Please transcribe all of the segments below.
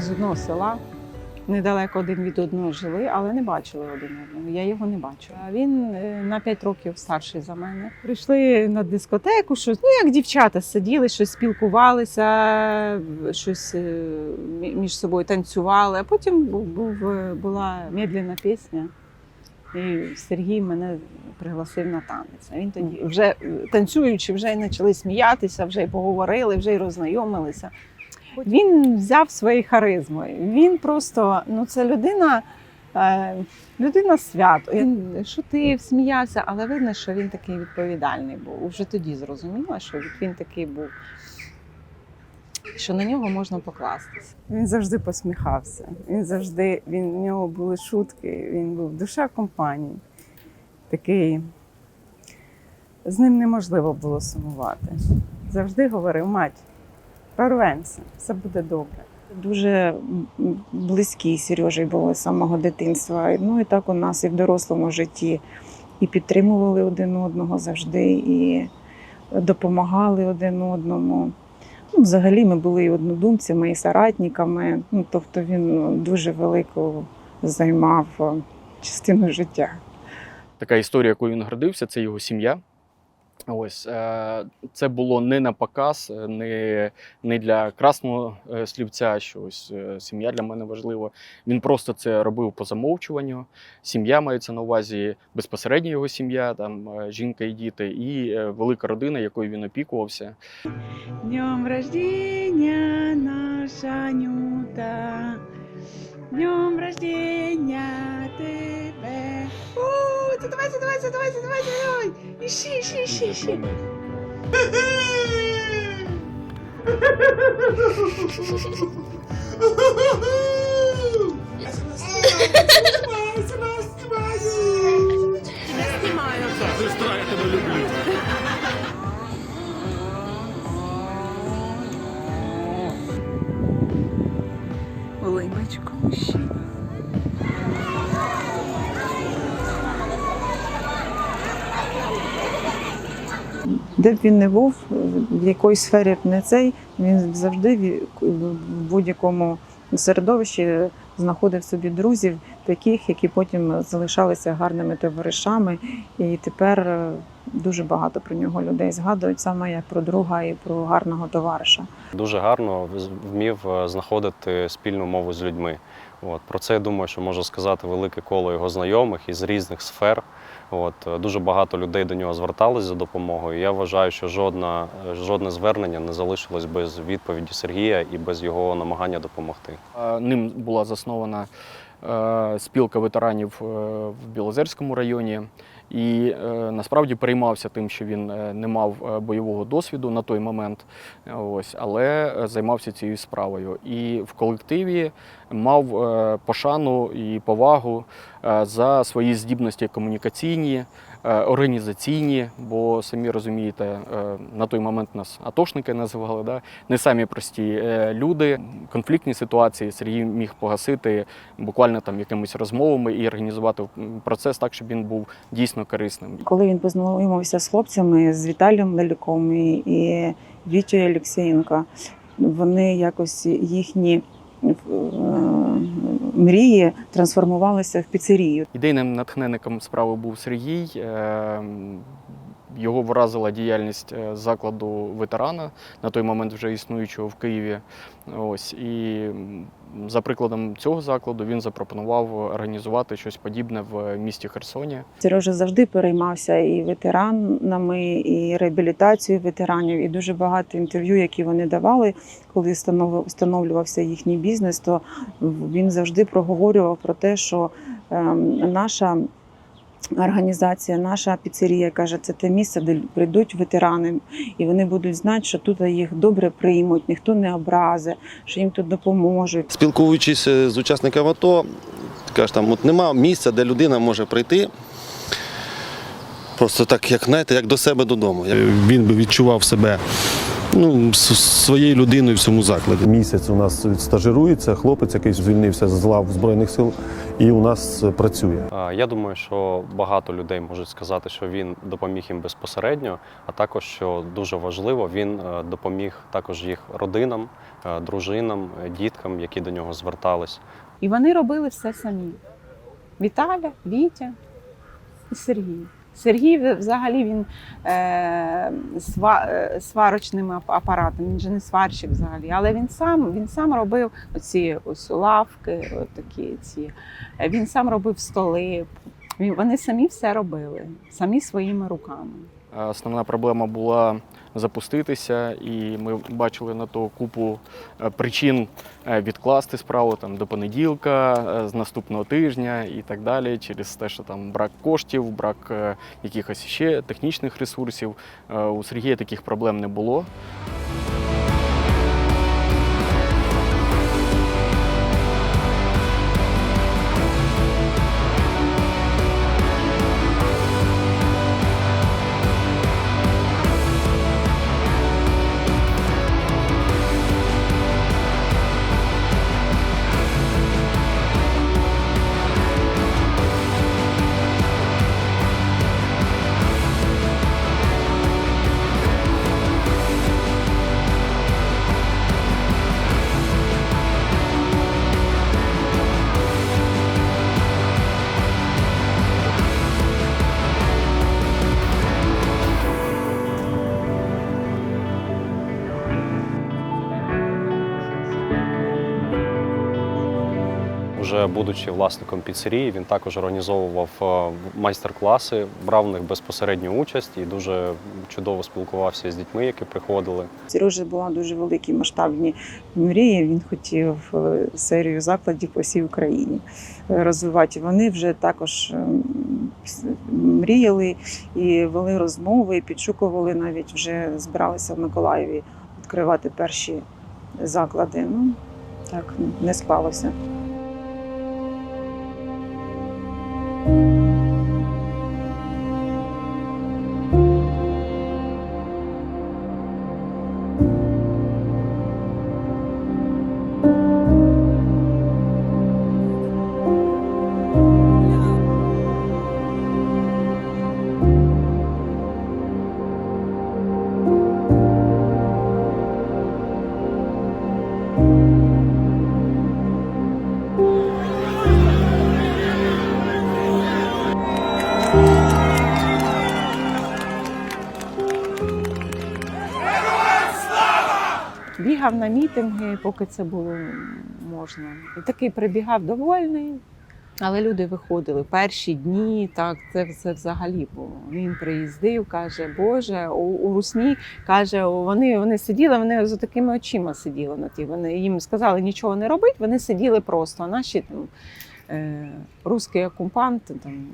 З одного села, недалеко один від одного жили, але не бачили один одного. Я його не бачила. Він е, на 5 років старший за мене. Прийшли на дискотеку, щось, ну як дівчата сиділи, щось спілкувалися, щось е, між собою танцювали. А потім був, е, була медленна пісня. І Сергій мене пригласив на танець. Він тоді вже танцюючи, вже й почали сміятися, вже й поговорили, вже й роззнайомилися. Він взяв своєю харизмою. Він просто, ну це людина, е, людина свято. Він шутив, сміявся, але видно, що він такий відповідальний був. Уже тоді зрозуміла, що він такий був, що на нього можна покластися. Він завжди посміхався. Він завжди, він, в нього були шутки, він був душа компанії. Такий. З ним неможливо було сумувати. Завжди говорив, мать, прорвемося, все буде добре. Дуже близькі з були з самого дитинства. Ну і так у нас і в дорослому житті і підтримували один одного завжди, і допомагали один одному. Ну, взагалі ми були і однодумцями, і соратниками. Ну, тобто він дуже велику займав е, частину життя. така історія, якою він гордився, це його сім'я. Ось е, це було не на показ, е, не, не для красного е, слівця, що ось сім'я для мене важлива. Він просто це робив по замовчуванню. Сім'я мається на увазі безпосередньо його сім'я, там жінка і діти, і велика родина, якою він опікувався. Днем рождения, наша Нюта. Днем рождения О, давайте, давайте, давайте, давай. Ищи, ищи, ищи, ищи. Де б він не був, в якої сфері б не цей, він завжди в- будь-якому середовищі знаходив собі друзів, таких, які потім залишалися гарними товаришами. І тепер е, дуже багато про нього людей згадують, саме як про друга і про гарного товариша. Дуже гарно вмів е, знаходити спільну мову з людьми. От. Про це я думаю, що може сказати велике коло його знайомих із різних сфер. От. е, Дуже багато людей до нього звертались за допомогою. Я вважаю, що жодна, е, жодне звернення не залишилось без відповіді Сергія і без його намагання допомогти. Ним була заснована е, спілка ветеранів в Білозерському районі. І насправді переймався тим, що він не мав бойового досвіду на той момент, ось, але займався цією справою. І в колективі мав пошану і повагу за свої здібності комунікаційні, е, організаційні, бо самі розумієте, е, на той момент нас атошники називали, да? не самі прості е, люди. Конфліктні ситуації Сергій міг погасити буквально там якимись розмовами і організувати процес так, щоб він був дійсно корисним. Коли він познайомився з хлопцями, з Віталієм Лелюком і, Вітєю Олексієнко, вони якось їхні е, мрії трансформувалися в піцерію. Ідейним натхненником справи був Сергій. Його вразила діяльність е, закладу ветерана на той момент вже існуючого в Києві. Ось і за прикладом цього закладу він запропонував організувати щось подібне в місті Херсоні. Сережа завжди переймався і ветеранами, і реабілітацією ветеранів, і дуже багато інтерв'ю, які вони давали, коли встанов- встановлювався їхній бізнес, то він завжди проговорював про те, що ем, наша. Організація, наша піцерія каже, це те місце, де прийдуть ветерани, і вони будуть знати, що тут їх добре приймуть, ніхто не образи, що їм тут допоможуть. Спілкуючись е, з учасниками АТО, кажеш, там от нема місця, де людина може прийти. Просто так, як знаєте, як до себе додому. Він би відчував себе ну, своєю людиною в цьому закладі. Місяць у нас стажирується хлопець, який звільнився з лав Збройних сил. І у нас е, працює. Я думаю, що багато людей можуть сказати, що він допоміг їм безпосередньо, а також що дуже важливо, він е, допоміг також їх родинам, е, дружинам, діткам, які до нього звертались. І вони робили все самі. Віталя, Вітя і Сергій. Сергій взагалі він е, сва, е, сварочним апаратом, він же не сварщик взагалі, але він сам, він сам робив оці ось лавки, такі ці. Він сам робив столи. Вони самі все робили, самі своїми руками. Е, Основна проблема була запуститися, і ми бачили на то купу е, причин е, відкласти справу там до понеділка, е, з наступного тижня і так далі, через те, що там брак коштів, брак якихось ще технічних ресурсів. У Сергія таких проблем не було. Уже будучи власником піцерії, він також організовував е, майстер-класи, брав в них безпосередню участь і дуже чудово спілкувався з дітьми, які приходили. Сережа була дуже великі масштабні мрії. Він хотів е, серію закладів по всій Україні е, розвивати. Вони вже також мріяли і вели розмови, і підшукували навіть вже збиралися в Миколаєві відкривати перші заклади. Ну так не склалося. Бігав на мітинги, поки це було можна. І такий прибігав довольний. Але люди виходили перші дні, так це, це взагалі було. Він приїздив, каже, Боже, у, у русні каже, вони, вони сиділи, вони з такими очима сиділи на ті. Вони їм сказали нічого не робити, вони сиділи просто. А наші там е, русський окупант там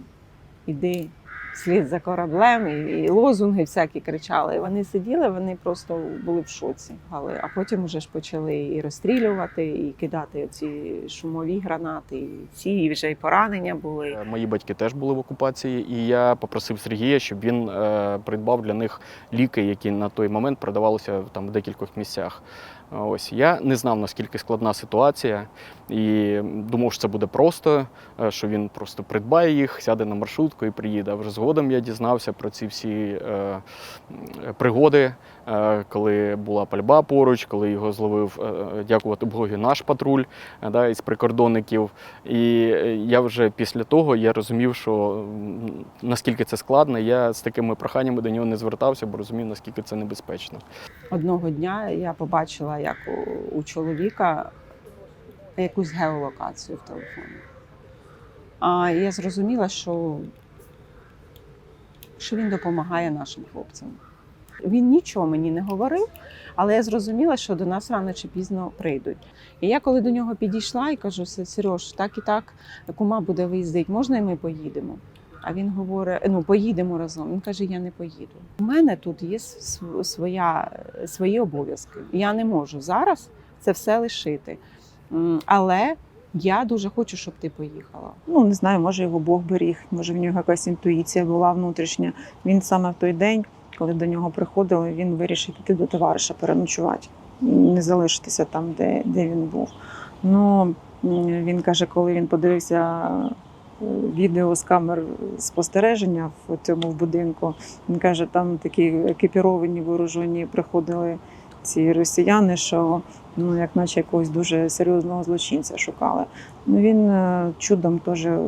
іди слід за кораблем, і, і лозунги всякі кричали. І вони сиділи, вони просто були в шоці. Але а потім вже ж почали і розстрілювати, і кидати ці шумові гранати, і ці і вже і поранення були. Е, Мої батьки теж були в окупації, і я попросив Сергія, щоб він е, придбав для них ліки, які на той момент продавалися там в декількох місцях. Ось я не знав наскільки складна ситуація, і думав, що це буде просто, е, що він просто придбає їх, сяде на маршрутку і приїде. А вже згодом я дізнався про ці всі е, пригоди, е, коли була пальба поруч, коли його зловив, е, дякувати Богу, наш патруль е, да, із прикордонників. І е, я вже після того я розумів, що наскільки це складно. Я з такими проханнями до нього не звертався, бо розумів, наскільки це небезпечно. Одного дня я побачила, як у чоловіка якусь геолокацію в телефоні. А я зрозуміла, що, що він допомагає нашим хлопцям. Він нічого мені не говорив, але я зрозуміла, що до нас рано чи пізно прийдуть. І я коли до нього підійшла і кажу: Сереж, так і так, кума буде виїздити, можна і ми поїдемо? А він говорить: ну поїдемо разом. Він каже: Я не поїду. У мене тут є своя, свої обов'язки. Я не можу зараз це все лишити. Але я дуже хочу, щоб ти поїхала. Ну не знаю, може його Бог беріг, може в нього якась інтуїція була внутрішня. Він саме в той день, коли до нього приходили, він вирішив піти до товариша переночувати, не залишитися там, де, де він був. Ну Він каже, коли він подивився е, відео з камер спостереження в цьому будинку, він каже, там такі екіпіровані вооружені приходили ці росіяни, що ну, як наче якогось дуже серйозного злочинця шукали. Ну, він е, чудом теж е,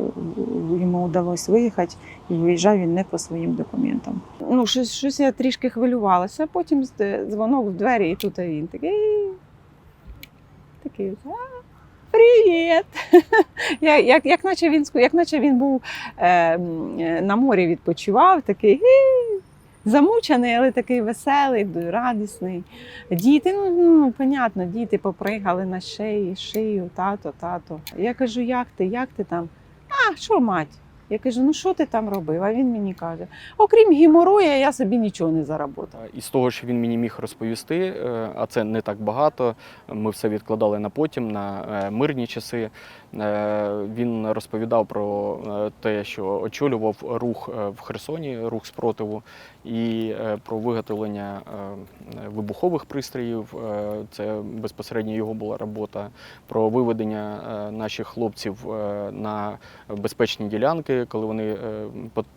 йому вдалося виїхати, і виїжджав він не по своїм документам. Ну, щось, щось я трішки хвилювалася, потім з- дзвонок в двері, і тут він такий. Такий. Привіт! як, як, як, наче він, як наче він був е, е, на морі відпочивав, такий. Замучений, але такий веселий, радісний. Діти, ну, ну понятно, діти попригали на шиї, шию, тато, тато. Я кажу, як ти, як ти там? А, що мать? Я кажу, ну що ти там робив? А він мені каже: окрім геморроя, я собі нічого не заработав. І з того, що він мені міг розповісти, е, а це не так багато. Ми все відкладали на потім, на е, мирні часи. Е, Він розповідав про е, те, що очолював рух е, в Херсоні, рух спротиву, і про виготовлення вибухових пристроїв. Це безпосередньо його була робота. Про виведення наших хлопців на безпечні ділянки, коли вони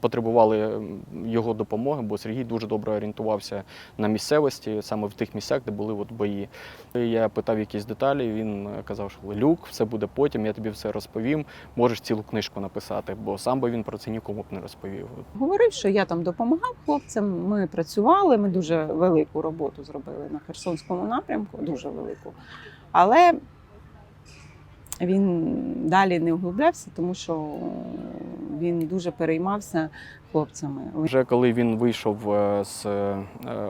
потребували його допомоги, бо Сергій дуже добре орієнтувався на місцевості, саме в тих місцях, де були от бої. Я питав якісь деталі. Він казав, що Люк, все буде потім, я тобі все розповім. Можеш цілу книжку написати, бо сам би він про це нікому б не розповів. Говорив, що я там допомагав хлопцям. Ми працювали, ми дуже велику роботу зробили на Херсонському напрямку, дуже велику. Але він далі не углублявся, тому що він дуже переймався хлопцями. Вже коли він вийшов е, з е,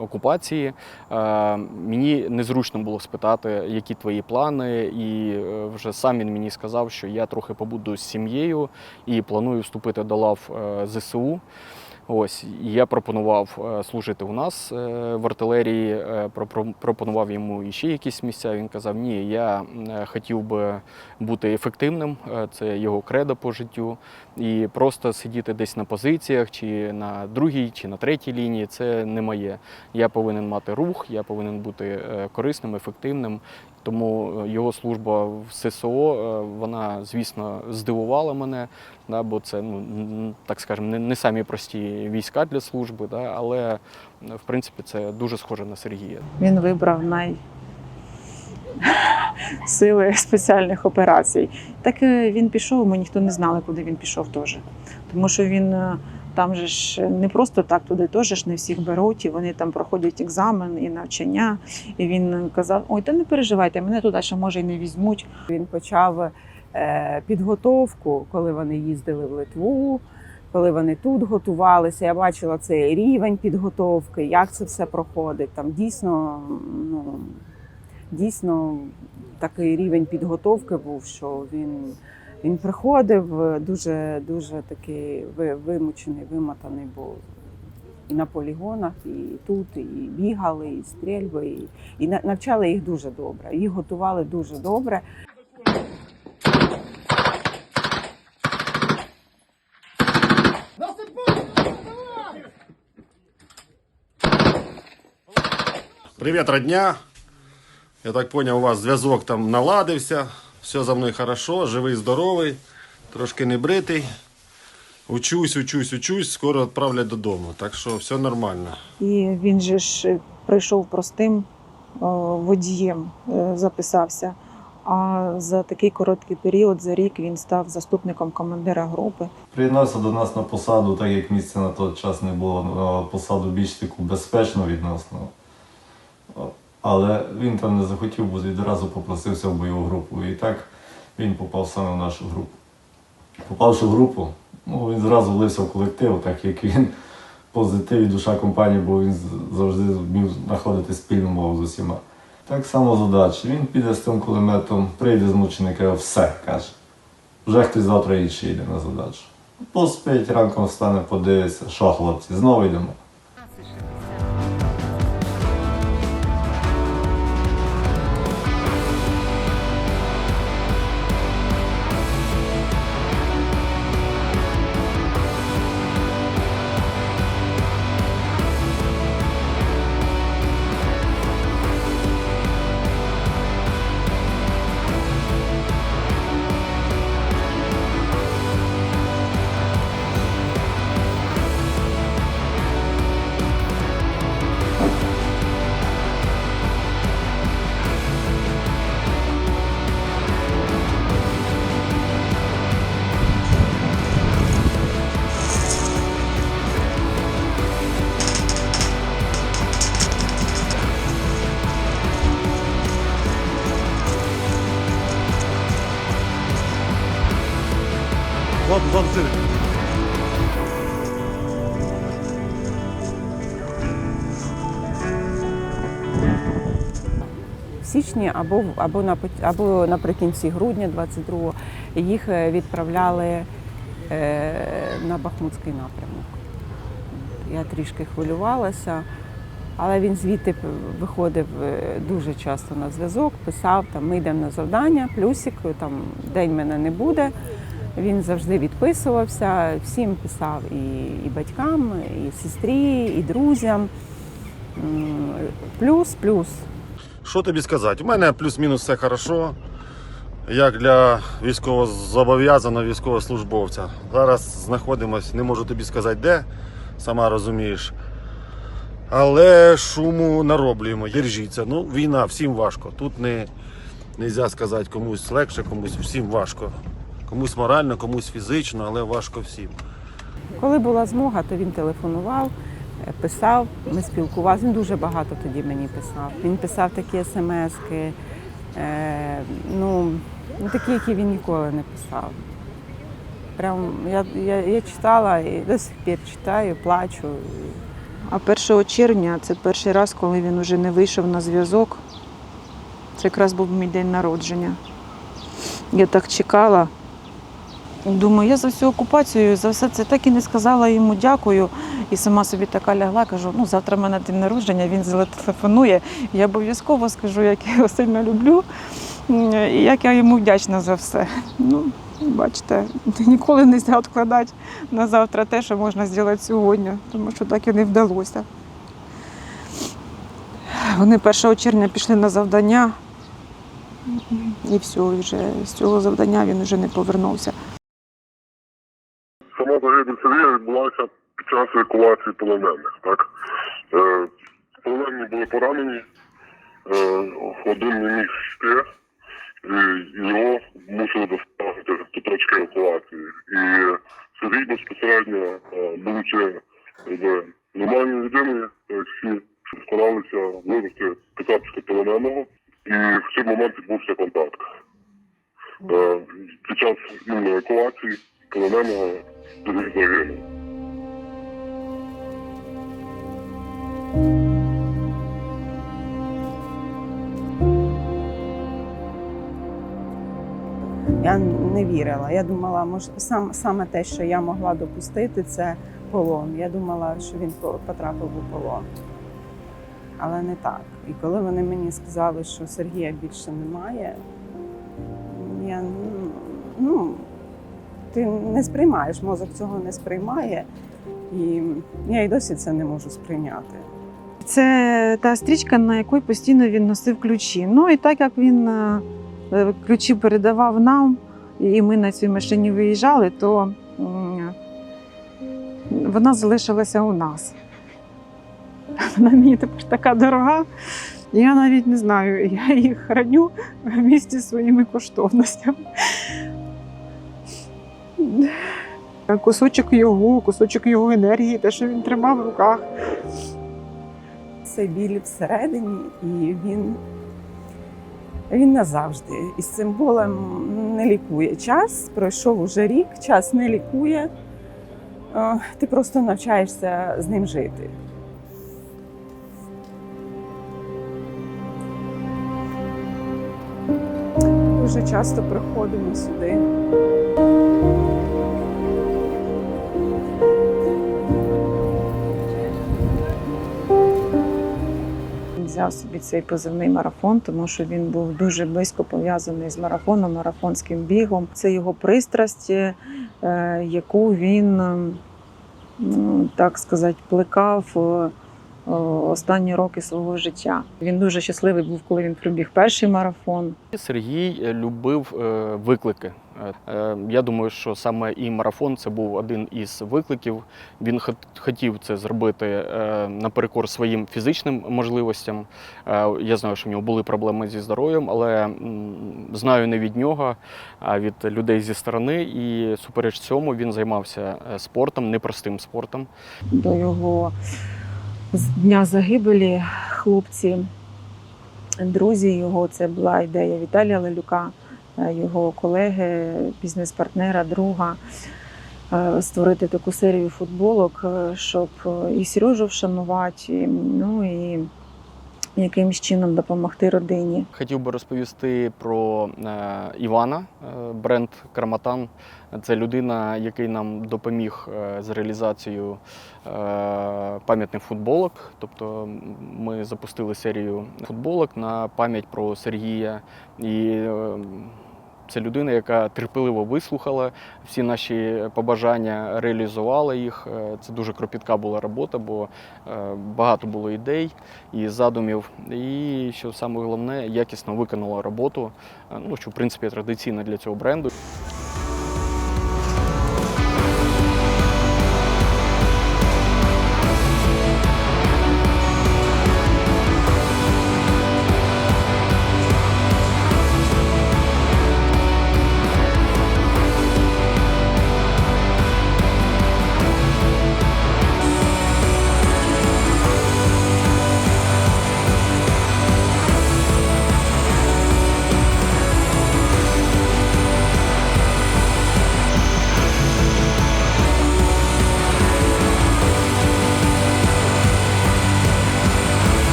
окупації, е, мені незручно було спитати, які твої плани, і вже сам він мені сказав, що я трохи побуду з сім'єю і планую вступити до лав ЗСУ. Ось я пропонував е, служити у нас е, в артилерії. е, Пропонував йому іще якісь місця. Він казав: Ні, я хотів би бути ефективним. Це його кредо по життю. І просто сидіти десь на позиціях, чи на другій, чи на третій лінії це не моє. Я повинен мати рух, я повинен бути корисним, ефективним. Тому е, його служба в ССО, е, вона, звісно, здивувала мене, да, бо це, ну, так скажемо, не, не самі прості війська для служби, да, але в принципі це дуже схоже на Сергія. Він вибрав най сили спеціальних операцій. Так е, він пішов, ми ніхто не знали, куди він пішов теж. Тому що він там же ж не просто так туди теж не всіх беруть, і вони там проходять екзамен і навчання. І він казав: Ой, та не переживайте, мене туди ще може й не візьмуть. Він почав е, підготовку, коли вони їздили в Литву, коли вони тут готувалися. Я бачила цей рівень підготовки, як це все проходить. Там дійсно, ну, дійсно такий рівень підготовки був, що він. Він приходив е, дуже дуже такий вимучений, вимотаний був і на полігонах, і тут, і бігали, і стрільби, і, і навчали їх дуже добре. Їх готували дуже добре. Привіт, родня. Я так зрозумів, у вас зв'язок там наладився. Все за мною хорошо, живий, здоровий, трошки не бритий. Учусь, учусь, учусь, скоро відправлять додому. Так що все нормально. І він же ж е, прийшов простим водієм, е, записався. А за такий короткий період, за рік, він став заступником командира групи. Приєднався до нас на посаду, так як місця на той час не було посаду більш таку безпечно відносно. Але він там не захотів, бо відразу попросився в бойову групу. І так він попав саме в нашу групу. Попавши в групу, ну, він зразу влився в колектив, так як він позитив і душа компанії, бо він завжди вмів знаходити спільну мову з усіма. Так само задача. Він піде з тим кулеметом, прийде змучений, каже, все, каже. Вже хтось завтра інший йде на задачу. Поспить, ранком встане, подивиться, що хлопці, знову йдемо. Січні або, або, на, або наприкінці грудня 22-го їх е, відправляли е, на Бахмутський напрямок. Я трішки хвилювалася, але він звідти виходив е, дуже часто на зв'язок, писав, там, ми йдемо на завдання, плюсик, там день мене не буде. Він завжди відписувався, всім писав і, і батькам, і сестрі, і друзям. Плюс, плюс. Що тобі сказати? У мене плюс-мінус все хорошо. Як для військовозобов'язаного військовослужбовця. Зараз знаходимось, не можу тобі сказати де, сама розумієш. Але шуму нароблюємо, держіться. Ну, війна, всім важко. Тут не можна сказати комусь легше, комусь всім важко. Комусь морально, комусь фізично, але важко всім. Коли була змога, то він телефонував, писав, ми спілкувалися. Він дуже багато тоді мені писав. Він писав такі смски, е, ну, ну, такі, які він ніколи не писав. Прям я, я, я читала і до сих пір читаю, плачу. А 1 червня це перший раз, коли він уже не вийшов на зв'язок. Це якраз був мій день народження. Я так чекала. Думаю, я за всю окупацію, за все це так і не сказала йому дякую. І сама собі така лягла, кажу, ну завтра в мене день народження, він зателефонує. Я обов'язково скажу, як я його сильно люблю, і як я йому вдячна за все. Ну, бачите, ніколи не можна відкладати на завтра те, що можна зробити сьогодні, тому що так і не вдалося. Вони 1 червня пішли на завдання, і все, вже з цього завдання він вже не повернувся. Сама загибель Сергія відбулася під час евакуації полонених. Так? Е, полонені були поранені, е, один не міг йти, і його мусили доставити до точки евакуації. І Сергій безпосередньо, е, будучи нормальною людиною, всі старалися вивезти кацапського полоненого, і в цей момент відбувся контакт. Е, Під час іменно евакуації полоненого загинув. Я не вірила. Я думала, може, сам, саме те, що я могла допустити, це полон. Я думала, що він потрапив у полон. Але не так. І коли вони мені сказали, що Сергія більше немає, я ну, ти не сприймаєш, мозок цього не сприймає. І я й досі це не можу сприйняти. Це та стрічка, на якій постійно він носив ключі. Ну і так як він е, е, ключі передавав нам, і ми на цій машині виїжджали, то вона залишилася у нас. Вона мені тепер така дорога. Я навіть не знаю, я її храню в місті своїми коштовностями. Кусочок його, кусочок його енергії, те, що він тримав в руках. Це біль всередині, і він, він назавжди. І з цим болем не лікує. Час пройшов уже рік, час не лікує. Е, Ти просто навчаєшся з ним жити. Дуже часто приходимо сюди. Взяв собі цей позивний марафон, тому що він був дуже близько пов'язаний з марафоном, марафонським бігом. Це його пристрасть, е, яку він, ну, так сказати, плекав е, останні роки свого життя. Він дуже щасливий був, коли він пробіг перший марафон. Сергій е, любив е, виклики. Е, Я думаю, що саме і марафон це був один із викликів. Він хот- хотів це зробити наперекор своїм фізичним можливостям. Я знаю, що в нього були проблеми зі здоров'ям, але знаю не від нього, а від людей зі сторони. І супереч цьому він займався спортом, непростим спортом. До його з- дня загибелі хлопці, друзі його, це була ідея Віталія Лелюка, е, його колеги, бізнес-партнера, друга. е, Створити таку серію футболок, е, щоб і Сережу вшанувати, ну і якимось чином допомогти родині. Хотів би розповісти про е, Івана, е, бренд Карматан. Це людина, який нам допоміг е, з реалізацією пам'ятних футболок. Тобто ми запустили серію футболок на пам'ять про Сергія. І це людина, яка терпеливо вислухала всі наші побажання, реалізувала їх. Е, Це дуже кропітка була робота, бо е, багато було ідей і задумів. І що саме головне, якісно виконала роботу, е, ну що в принципі традиційно для цього бренду.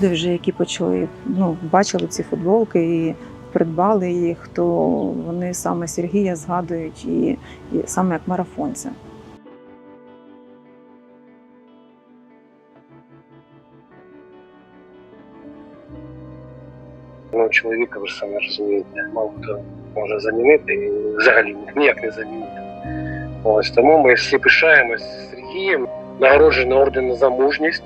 Люди, вже які почали ну, бачили ці футболки і придбали їх, то вони саме Сергія згадують і, і саме як марафонця. Ну, чоловіка ви ж самі розумієте, мало хто може замінити і взагалі ніяк не замінити. Ось тому ми всі пишаємось Сергієм, нагороджений орден за мужність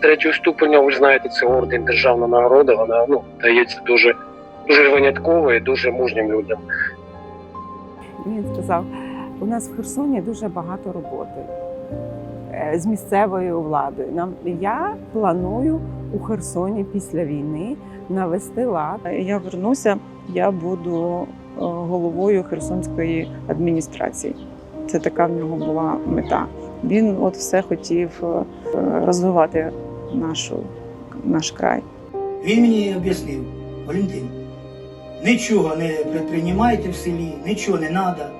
третього ступеня. Ви ж знаєте, це орден державна нагорода. Вона ну дається дуже дуже винятково і дуже мужнім людям. Він сказав: у нас в Херсоні дуже багато роботи е, з місцевою владою. Нам я планую у Херсоні після війни навести лад. Я вернуся, я буду е, головою Херсонської адміністрації. Це така в нього була мета. Він от все хотів е, розвивати нашу, наш край. Він мені об'яснив, Валентин, нічого не предприймайте в селі, нічого не треба.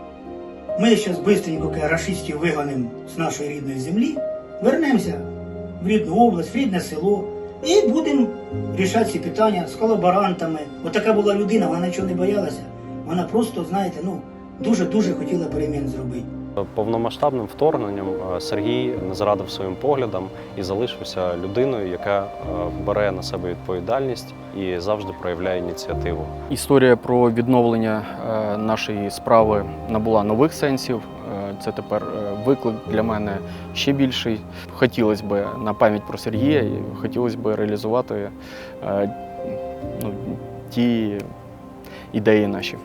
Ми зараз швидко рашистів вигонимо з нашої рідної землі, вернемося в рідну область, в рідне село і будемо рішати ці питання з колаборантами. От така була людина, вона нічого не боялася. Вона просто, знаєте, ну, дуже-дуже хотіла перемін зробити. Повномасштабним вторгненням е, Сергій не зрадив своїм поглядам і залишився людиною, яка е, бере на себе відповідальність і завжди проявляє ініціативу. Історія про відновлення е, нашої справи набула нових сенсів. Це тепер виклик для мене ще більший. Хотілося б на пам'ять про Сергія і хотілося б реалізувати ну, ті ідеї наші.